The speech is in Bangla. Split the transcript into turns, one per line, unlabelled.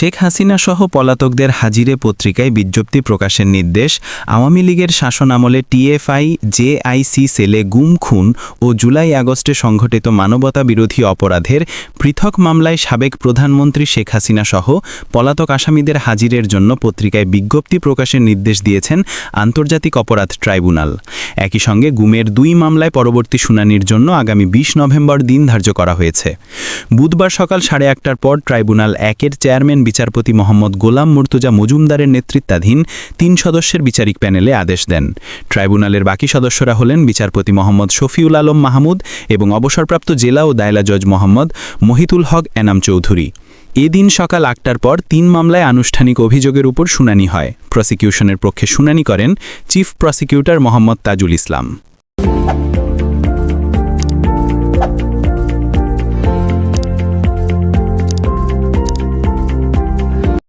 শেখ হাসিনা সহ পলাতকদের হাজিরে পত্রিকায় বিজ্ঞপ্তি প্রকাশের নির্দেশ, আওয়ামী লীগের শাসন আমলে টিএফআই, জেআইসি সেলে গুম, খুন ও জুলাই আগস্টে সংঘটিত মানবতা বিরোধী অপরাধের পৃথক মামলায় সাবেক প্রধানমন্ত্রী শেখ হাসিনা সহ পলাতক আসামিদের হাজিরের জন্য পত্রিকায় বিজ্ঞপ্তি প্রকাশের নির্দেশ দিয়েছেন আন্তর্জাতিক অপরাধ ট্রাইব্যুনাল। একই সঙ্গে গুমের দুই মামলায় পরবর্তী শুনানির জন্য আগামী বিশ নভেম্বর দিন ধার্য করা হয়েছে। বুধবার সকাল সাড়ে আটটার পর ট্রাইব্যুনাল একের চেয়ারম্যান বিচারপতি মোহাম্মদ গোলাম মুর্তুজা মজুমদারের নেতৃত্বাধীন তিন সদস্যের বিচারিক প্যানেলে আদেশ দেন। ট্রাইব্যুনালের বাকি সদস্যরা হলেন বিচারপতি মোহাম্মদ শফিউল আলম মাহমুদ এবং অবসরপ্রাপ্ত জেলা ও দায়লা জজ মোহাম্মদ মহিতুল হক এনাম চৌধুরী। এদিন সকাল আটটার পর তিন মামলায় আনুষ্ঠানিক অভিযোগের উপর শুনানি হয়। প্রসিকিউশনের পক্ষে শুনানি করেন চিফ প্রসিকিউটর মোহাম্মদ তাজুল ইসলাম।